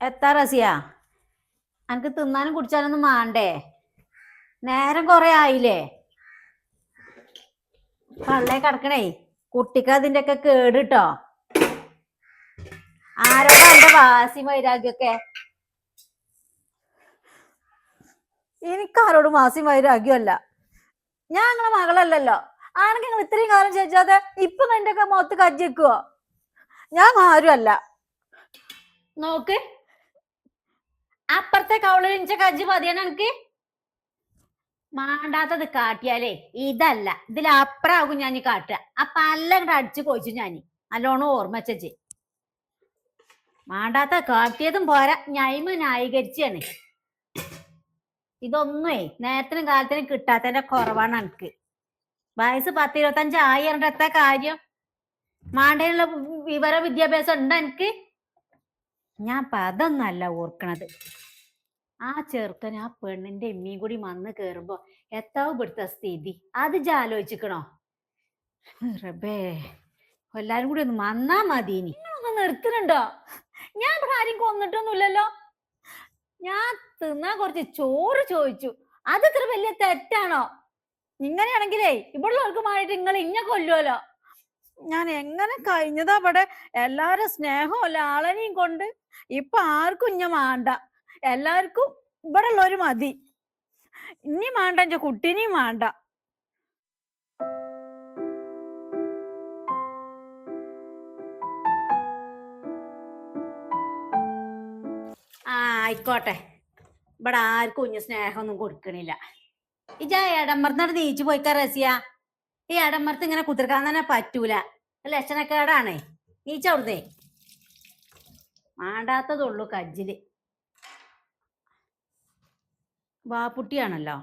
എത്താ റസിയ? അനക്ക് തിന്നാനും കുടിച്ചാനൊന്നും വേണ്ടേ നേരം കൊറേ ആയില്ലേ? പള്ളേ കിടക്കണേ കുട്ടിക്ക് അതിന്റെ ഒക്കെ കേട് ആരോടാ എന്റെ വാസി വൈരാഗ്യൊക്കെ? എനിക്കാരോട് വാസി വൈരാഗ്യമല്ല. ഞാൻ നിങ്ങളെ മകളല്ലല്ലോ. ആണെങ്കിൽ നിങ്ങൾ ഇത്രയും കാലം ചോദിച്ചാതെ ഇപ്പൊ എന്റെ ഒക്കെ മുഖത്ത് കജ്ജിക്കുവോ ഞാൻ ആരും അല്ല നോക്ക്. അപ്പുറത്തെ കവളിഞ്ച കജ്ജ് മതിയാണ് എനിക്ക് മാണ്ടാത്തത് കാട്ടിയാലേ. ഇതല്ല. ഇതിൽ ഇതിലപ്പുറാകും ഞാൻ കാട്ടുക. ആ പല്ല ഇങ്ങോട്ട് അടിച്ചു പോയിച്ചു ഞാൻ. നല്ലോണം ഓർമ്മ വെച്ചേ മാണ്ടാത്ത കാട്ടിയതും പോരാ. ഞൈമ ന്യായീകരിച്ചാണ് ഇതൊന്നുമേ നേരത്തിനും കാലത്തിനും കിട്ടാത്തതിന്റെ കുറവാണ് എനിക്ക്. വയസ്സ് പത്ത് ഇരുപത്തഞ്ച് ആയി കാര്യം? മാണ്ടേനുള്ള വിവര വിദ്യാഭ്യാസം ഉണ്ട് എനിക്ക്? ഞാൻ ഇപ്പൊ ഓർക്കണത്. ആ ചെറുക്കൻ ആ പെണ്ണിന്റെ എമ്മയും കൂടി വന്ന് കേറുമ്പോ എത്താവ് പിടുത്ത സ്ഥിതി? അത് ജാലോചിക്കണോ റബേ എല്ലാരും കൂടി ഒന്ന് വന്നാ മതി ഇനി. നിർത്തുന്നുണ്ടോ ഞാൻ ആരും കൊന്നിട്ടൊന്നുമില്ലല്ലോ. ഞാൻ തിന്നാ കുറച്ച് ചോറ് ചോദിച്ചു. അത് ഇത്ര വലിയ തെറ്റാണോ? ഇങ്ങനെയാണെങ്കിലേ ഇവിടെയുള്ളവർക്ക് മാറിയിട്ട് നിങ്ങൾ ഇങ്ങനെ കൊല്ലുമല്ലോ ഞാൻ എങ്ങനെ കഴിഞ്ഞതാ അവിടെ എല്ലാരും സ്നേഹവും ആളനെയും കൊണ്ട്. ഇപ്പൊ ആർക്കും ഇഞ്ഞ വേണ്ട എല്ലാവർക്കും ഇവിടെ ഉള്ളവര് മതി ഇനി വേണ്ട എന്റെ കുട്ടീനെയും വേണ്ട ആയിക്കോട്ടെ. ഇവിടെ ആർക്കും കുഞ്ഞു സ്നേഹമൊന്നും കൊടുക്കണില്ല. ഇജ എടമ്പറത്തിനോട് നീച്ചു പോയിക്കാ റസിയ. ഈ എടമ്പറത്ത് ഇങ്ങനെ കുത്തിർക്കാൻ തന്നെ പറ്റൂല. ലക്ഷണക്കേടാണേ. നീച്ചവിടുന്നേ. മാണ്ടാത്തതുള്ളൂ കജ്ജിൽ. വാപ്പുട്ടിയാണല്ലോ.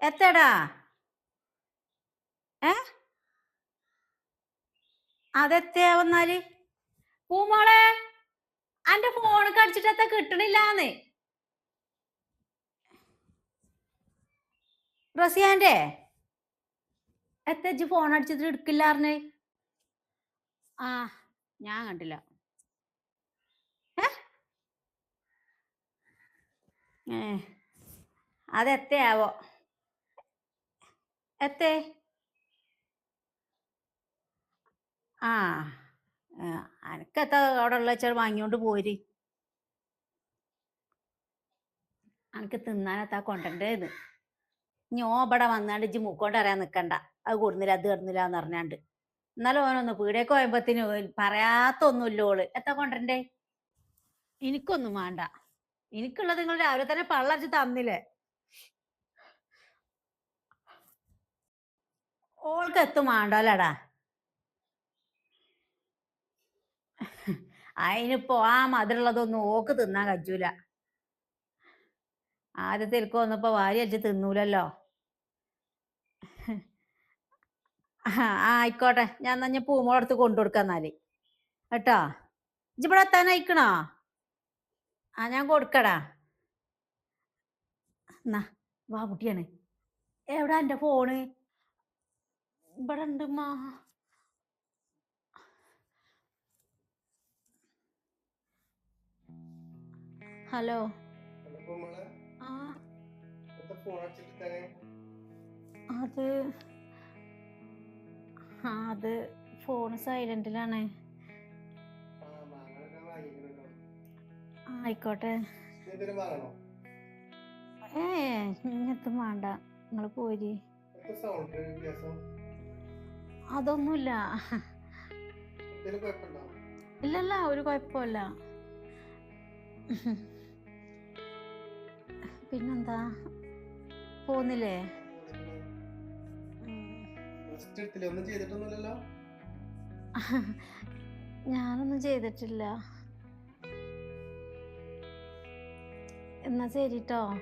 എത്തടാ? ഏ? അതെത്തിയാ വന്നാൽ? പൂമോളെ അന്റെ ഫോൺ കടിച്ചിട്ട് എത്താ കിട്ടണില്ലാന്ന്. റസിയാന്റെ എത്തജ്ജ് ഫോൺ അടിച്ചിട്ട് എടുക്കില്ലാർന്ന് ആ ഞാൻ കണ്ടില്ല. ഏ? അതെത്തയാവോ എത്തേ? ആ അനക്കെത്താ അവിടെ ഉള്ള വെച്ചാൽ വാങ്ങിയോണ്ട് പോര്. അനക്ക് തിന്നാനെത്താ കൊണ്ടേത് ഇനി ഓ ഇവിടെ വന്നാണ്ട് ഇജ്ജ് മൂക്കോണ്ട് അറിയാൻ നിക്കണ്ട. അത് കൊടുന്നില്ല അത് കിടന്നില്ല എന്ന് പറഞ്ഞാണ്ട് എന്നാലും ഓനൊന്ന് പീടിയൊക്കെ പോയപ്പത്തിന് പറയാത്തൊന്നുമില്ല ഓൾ. എത്ര കൊണ്ടേ എനിക്കൊന്നും വേണ്ട. എനിക്കുള്ളത് നിങ്ങൾ രാവിലെ തന്നെ പള്ളടിച്ച് തന്നില്ലേ? ഓൾക്ക് എത്തും വേണ്ടല്ലടാ. അതിനിപ്പോ ആ മധുരമുള്ളതൊന്നും ഓക്ക് തിന്നാൻ കജൂല ആദ്യത്തെ എനിക്ക് വന്നപ്പോ വാരി അടിച്ച് തിന്നൂലല്ലോ. ആ ആയിക്കോട്ടെ. ഞാൻ എന്നാ ഞാൻ പൂമോളടുത്ത് കൊണ്ടുകൊടുക്കാം എന്നാൽ കേട്ടോ? ഇജ്ജ് എത്താൻ അയക്കണോ? ആ ഞാൻ കൊടുക്കടാ. എന്നാ വാ കുട്ടിയാണ്. എവിടാ എന്റെ ഫോണ്? ഇവിടെ ഉണ്ട് മാ ഹലോ അത് ആ അത് ഫോൺ സൈലന്റിലാണ് ആയിക്കോട്ടെ. ഏ ഇങ്ങനത്തെ വേണ്ട നിങ്ങൾ പോരി. അതൊന്നുമില്ല ഇല്ലല്ല ഒരു കുഴപ്പമില്ല പിന്നെന്താ? പോന്നില്ലേ. ഒന്നും ഞാനൊന്നും ചെയ്തിട്ടില്ല. എന്നാ ശരിട്ടോ.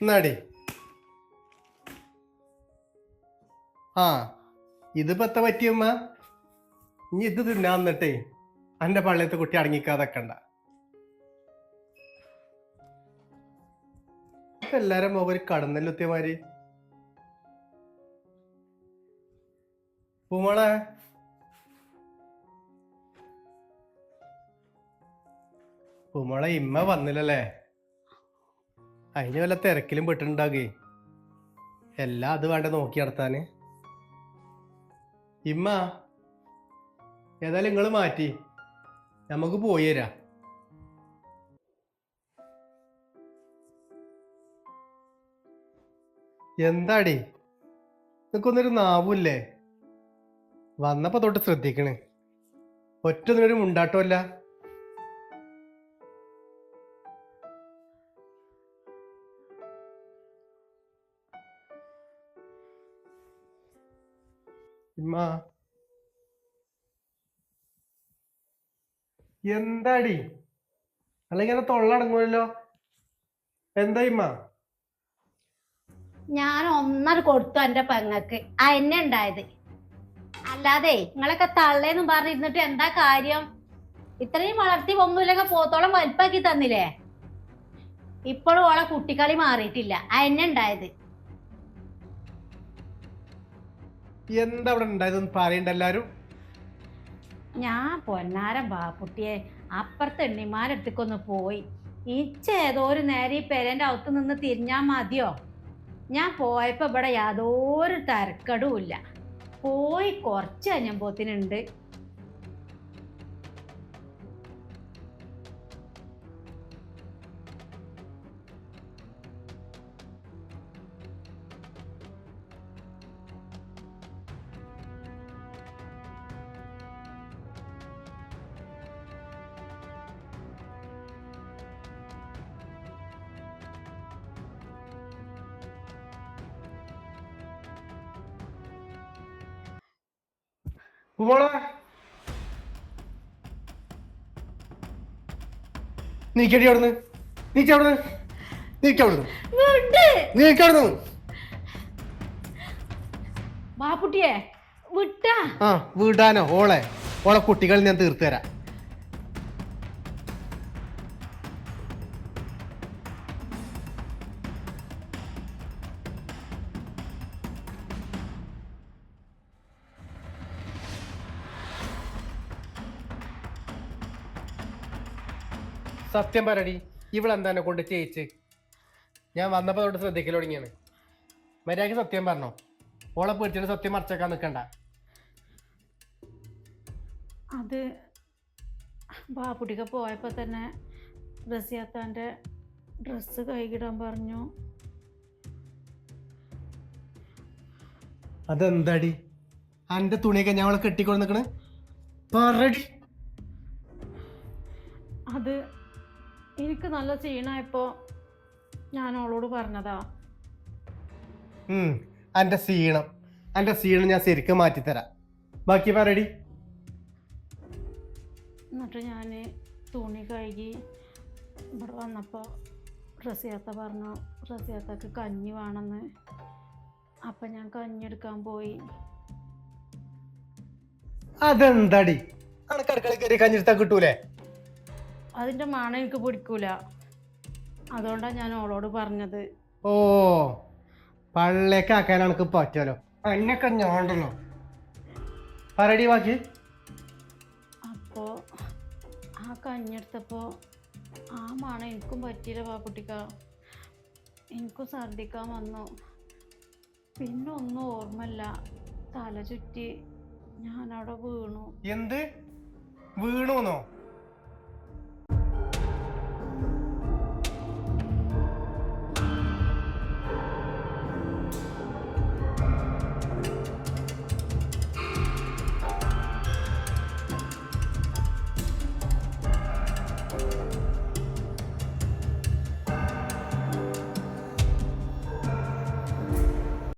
എന്നാടി ആ ഇതിപ്പോ എത്ര പറ്റിയമ്മ ഇനി ഇത് തിന്നാന്നിട്ടേ അന്റെ പള്ളിയത്തെ കുട്ടി അടങ്ങിക്കാതെക്കണ്ട. എല്ലാരും മുഖം ഒരു കടന്നല്ലുത്തിയമാര് പൂമോളെ പൂമോളെ ഇമ്മ വന്നില്ലല്ലേ? അതിന് വല്ല തിരക്കിലും പെട്ടിട്ടുണ്ടാകേ. എല്ലാം അത് വേണ്ട നോക്കി നടത്താന്. ഇമ്മ ഏതായാലും നിങ്ങൾ മാറ്റി. നമുക്ക് പോയി തരാം എന്താടി? നിനക്കൊന്നൊരു നാവൂല്ലേ? വന്നപ്പോ തൊട്ട് ശ്രദ്ധിക്കണേ. ഒറ്റൊന്നിനൊരു മുണ്ടാട്ടമല്ല ഇമ്മ എന്താടി? അല്ലെങ്കിൽ അത് തൊള്ളടങ്ങുമല്ലോ എന്താ ഇമ്മ ഞാൻ ഒന്നര കൊടുത്തു എന്റെ പെങ്ങക്ക്. ആ എന്നെ ഉണ്ടായത്. അല്ലാതെ നിങ്ങളൊക്കെ തള്ളേന്ന് പറഞ്ഞിരുന്നിട്ട് എന്താ കാര്യം? ഇത്രയും വളർത്തി ഒന്നുമില്ലെങ്കിൽ പോത്തോളം വലിപ്പാക്കി തന്നില്ലേ? ഇപ്പോഴും ഓളെ കുട്ടിക്കളി മാറിയിട്ടില്ല. ആ എന്നെ ഉണ്ടായത്. എന്താ അവിടെ ഉണ്ടായതെന്ന് പറയണ്ട എല്ലാരും. ഞാൻ പൊന്നാരം ബാപ്പുട്ടിയെ അപ്പുറത്തെ എണ്ണിമാരെടുത്തേക്കൊന്ന് പോയി. ഇച്ച ഏതോ ഒരു നേരം ഈ പെരന്റെ അകത്ത് നിന്ന് തിരിഞ്ഞാ മതിയോ? ഞാൻ പോയപ്പോ ഇവിടെ യാതൊരു തരക്കടും ഇല്ല. പോയി കുറച്ച് കഴിഞ്ഞപ്പോത്തിനുണ്ട്. കുമോളെ നീക്കടി അവിടുന്ന്. നീക്ക അവിടുന്ന്. നീക്ക അവിടുന്ന്. വിട്. നീക്ക അവിടുന്ന്. ബാപ്പുട്ടിയെ വിട്ടാ. ആ വീടാനോ ഓളെ. ഓളെ കുട്ടികൾ ഞാൻ തീർത്തു സത്യം പറടി ഇവളെന്താ എന്നെ കൊണ്ട് ചേച്ച് ഞാൻ വന്നപ്പോൾ തൊട്ട് ശ്രദ്ധിക്കൽ തുടങ്ങിയാണ്. മര്യാദയ്ക്ക് സത്യം പറഞ്ഞോ. ഓളെ പേടിച്ചിട്ട് സത്യം മറച്ചേക്കാൻ നിൽക്കണ്ട അത് ബാപ്പുട്ടിക്ക് പോയപ്പോൾ തന്നെ റസിയാത്താന്റെ ഡ്രസ്സ് കൈകിടാൻ പറഞ്ഞു. അതെന്താടി? അന്റെ തുണിയൊക്കെ ഞാൻ അവളെ കെട്ടിക്കൊണ്ട് നിൽക്കണേ പറടി. അത് എനിക്ക് നല്ല ക്ഷീണമായപ്പോ ഞാൻ അവളോട് പറഞ്ഞതാ. എന്റെ ക്ഷീണം. സീണം ക്ഷീണം സീണം ഞാൻ ശരിക്കും മാറ്റിത്തരാം. ബാക്കി പറയടി എന്നിട്ട് ഞാൻ തുണി കഴുകി ഇവിടെ വന്നപ്പോൾ റസിയാത്ത പറഞ്ഞു റസിയാത്തക്ക് കഞ്ഞി വേണമെന്ന്. അപ്പം ഞാൻ കഞ്ഞി എടുക്കാൻ പോയി. അതെന്താടി? കയറി കഞ്ഞിരുത്താൻ കിട്ടൂലേ? അതിന്റെ മണം എനിക്ക് പിടിക്കൂല. അതുകൊണ്ടാണ് ഞാൻ ഓളോട് പറഞ്ഞത്. ഓ പള്ളേക്ക് ആക്കാൻ എനക്ക് പറ്റുമല്ലോ. എന്നൊക്കെ ഞാണ്ടല്ലോ. പറടി ബാക്കി. അപ്പോൾ ആ കഞ്ഞെടുത്തപ്പോൾ ആ മണം എനിക്കും പറ്റിയില്ല പാപ്പുട്ടിക്ക എനിക്കും ഛർദ്ദിക്കാൻ വന്നു. പിന്നെ ഒന്നും ഓർമ്മല്ല തല ചുറ്റി ഞാനവിടെ വീണു. എന്ത്? വീണുന്നോ?